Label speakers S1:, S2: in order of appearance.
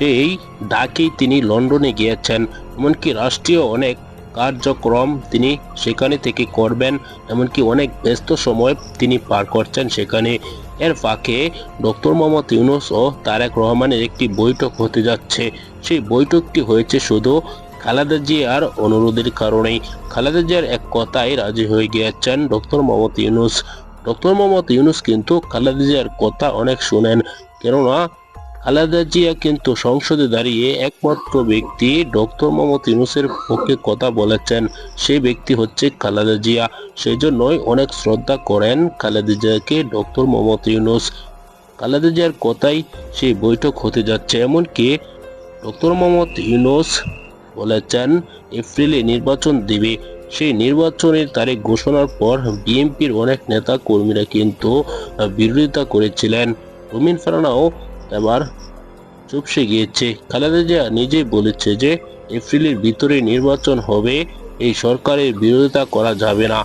S1: সেই ডাকেই তিনি লন্ডনে গিয়েছেন। এমনকি রাষ্ট্রীয় অনেক কার্যক্রম তিনি সেখানে থেকে করবেন, এমনকি অনেক ব্যস্ত সময় তিনি পার করছেন সেখানে। এর ফাঁকে ডক্টর মোহাম্মদ ইউনুস ও তারেক রহমানের একটি বৈঠক হতে যাচ্ছে। সেই বৈঠকটি হয়েছে শুধু খালেদা জিয়ার অনুরোধের কারণেই। খালেদা জিয়ার এক কথায় রাজি হয়ে গিয়েছেন ডক্টর মোহাম্মদ ইউনুস। ডক্টর মোহাম্মদ ইউনুস কিন্তু খালেদা জিয়ার কথা অনেক শুনেন, কেননা খালেদা জিয়া কিন্তু সংসদে দাঁড়িয়ে একমাত্র ব্যক্তি ডক্টর মোহাম্মদ ইউনুসের পক্ষে কথা বলেছেন। সেই ব্যক্তি হচ্ছে খালেদা জিয়া। সেই জন্যই অনেক শ্রদ্ধা করেন খালেদা জিয়াকে ডক্টর মোহাম্মদ ইউনুস। খালেদা জিয়ার কথাই সেই বৈঠক হতে যাচ্ছে। এমনকি ডক্টর মোহাম্মদ ইউনুস বলেছেন, এপ্রিলে নির্বাচন দেবে। সেই নির্বাচনের তারিখ ঘোষণার পর বিএনপির অনেক নেতা কর্মীরা কিন্তু বিরোধিতা করেছিলেন। রুমিন ফারানাও এবার চুপসে গিয়েছে। খালেদা জিয়া নিজেই বলেছে যে, এপ্রিলের ভিতরে নির্বাচন হবে, এই সরকারের বিরোধিতা করা যাবে না।